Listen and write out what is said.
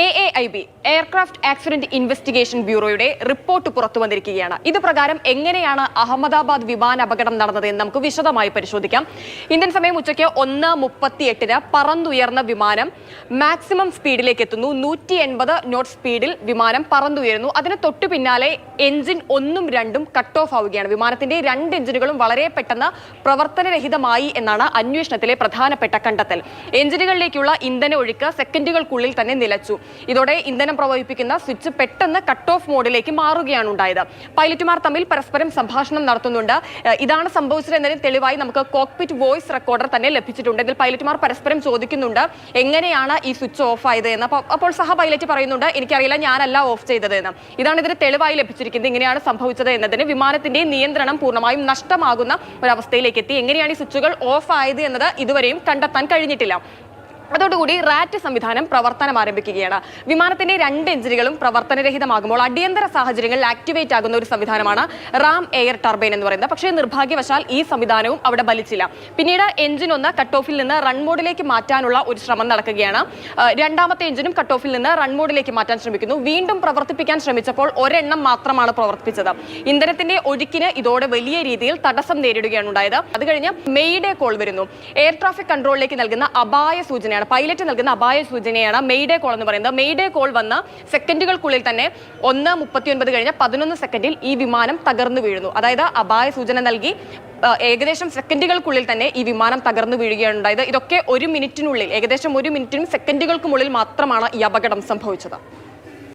A A I B aircraft accident investigation ബ്യൂറോയുടെ report പുറത്തു വന്നിരിക്കുകയാണ്. ഇത് പ്രകാരം എങ്ങനെയാണ് അഹമ്മദാബാദ് വിമാന അപകടം നടന്നത് എന്ന് നമുക്ക് വിശദമായി പരിശോധിക്കാം. ഇന്ത്യൻ സമയം ഉച്ചയ്ക്ക് ഒന്ന് മുപ്പത്തി എട്ടിന് പറന്നുയർന്ന വിമാനം മാക്സിമം സ്പീഡിലേക്ക് എത്തുന്നു. നൂറ്റി എൺപത് നോട്ട് സ്പീഡിൽ വിമാനം പറന്നുയരുന്നു. അതിന് തൊട്ടു പിന്നാലെ എഞ്ചിൻ ഒന്നും രണ്ടും കട്ട് ഓഫ് ആവുകയാണ്. വിമാനത്തിന്റെ രണ്ട് എഞ്ചിനുകളും വളരെ പെട്ടെന്ന് പ്രവർത്തനരഹിതമായി എന്നാണ് അന്വേഷണത്തിലെ പ്രധാനപ്പെട്ട കണ്ടെത്തൽ. എഞ്ചിനുകളിലേക്കുള്ള ഇന്ധന ഒഴുക്ക് സെക്കൻഡുകൾക്കുള്ളിൽ തന്നെ നിലച്ചു. ഇതോടെ ഇന്ധനം പ്രവഹിപ്പിക്കുന്ന സ്വിച്ച് പെട്ടെന്ന് കട്ട് ഓഫ് മോഡിലേക്ക് മാറുകയാണ് ഉണ്ടായത്. പൈലറ്റുമാർ തമ്മിൽ പരസ്പരം സംഭാഷണം നടത്തുന്നുണ്ട്. ഇതാണ് സംഭവിച്ചത് എന്നതിന് തെളിവായി നമുക്ക് കോക്പിറ്റ് വോയിസ് റെക്കോർഡർ തന്നെ ലഭിച്ചിട്ടുണ്ട്. ഇതിൽ പൈലറ്റുമാർ പരസ്പരം ചോദിക്കുന്നുണ്ട് എങ്ങനെയാണ് ഈ സ്വിച്ച് ഓഫ് ആയത് എന്ന്. അപ്പോൾ സഹ പൈലറ്റ് പറയുന്നുണ്ട് എനിക്കറിയില്ല ഞാനല്ല ഓഫ് ചെയ്തത് എന്ന് ഇതാണ് ഇതിന് തെളിവായി ലഭിച്ചിരിക്കുന്നത്. ഇങ്ങനെയാണ് സംഭവിച്ചത് എന്നതിന് വിമാനത്തിന്റെ നിയന്ത്രണം പൂർണമായും നഷ്ടമാകുന്ന ഒരവസ്ഥയിലേക്ക് എത്തി. എങ്ങനെയാണ് ഈ സ്വിച്ചുകൾ ഓഫ് ആയത് എന്നത് ഇതുവരെയും കണ്ടെത്താൻ കഴിഞ്ഞിട്ടില്ല. അതോടുകൂടി റാറ്റ് സംവിധാനം പ്രവർത്തനം ആരംഭിക്കുകയാണ്. വിമാനത്തിന്റെ രണ്ട് എഞ്ചിനുകളും പ്രവർത്തനരഹിതമാകുമ്പോൾ അടിയന്തര സാഹചര്യങ്ങളിൽ ആക്ടിവേറ്റ് ആകുന്ന ഒരു സംവിധാനമാണ് റാം എയർ ടർബൈൻ എന്ന് പറയുന്നത്. പക്ഷേ നിർഭാഗ്യവശാൽ ഈ സംവിധാനവും അവിടെ ബലിച്ചില്ല പിന്നീട് എഞ്ചിൻ ഒന്ന് കട്ട് ഓഫിൽ നിന്ന് റൺ മോഡിലേക്ക് മാറ്റാനുള്ള ഒരു ശ്രമം നടക്കുകയാണ്. രണ്ടാമത്തെ എഞ്ചിനും കട്ട് ഓഫിൽ നിന്ന് റൺ മോഡിലേക്ക് മാറ്റാൻ ശ്രമിക്കുന്നു. വീണ്ടും പ്രവർത്തിപ്പിക്കാൻ ശ്രമിച്ചപ്പോൾ ഒരെണ്ണം മാത്രമാണ് പ്രവർത്തിച്ചത് ഇന്ധനത്തിന്റെ ഒഴുക്കിന് ഇതോടെ വലിയ രീതിയിൽ തടസ്സം നേരിടുകയാണ് ഉണ്ടായത്. അത് കഴിഞ്ഞ് മെയ്ഡേ കോൾ വരുന്നു. എയർ ട്രാഫിക് കൺട്രോളിലേക്ക് നൽകുന്ന അപായ സൂചനയാണ് പൈലറ്റ് നൽകുന്ന അപായ സൂചനയാണ് മെയ്ഡേ കോൾ എന്ന് പറയുന്നത്. മെയ്ഡേ കോൾ വന്ന സെക്കൻഡുകൾക്കുള്ളിൽ തന്നെ ഒന്ന് മുപ്പത്തിയൊൻപത് കഴിഞ്ഞ പതിനൊന്ന് സെക്കൻഡിൽ ഈ വിമാനം തകർന്നു വീഴുന്നു. അതായത് അപായ സൂചന നൽകി ഏകദേശം സെക്കൻഡുകൾക്കുള്ളിൽ തന്നെ ഈ വിമാനം തകർന്നു വീഴുകയാണ് ഉണ്ടായത്. ഇതൊക്കെ ഒരു മിനിറ്റിനുള്ളിൽ ഏകദേശം ഒരു മിനിറ്റിനും സെക്കൻഡുകൾക്കുമുള്ളിൽ മാത്രമാണ് ഈ അപകടം സംഭവിച്ചത്.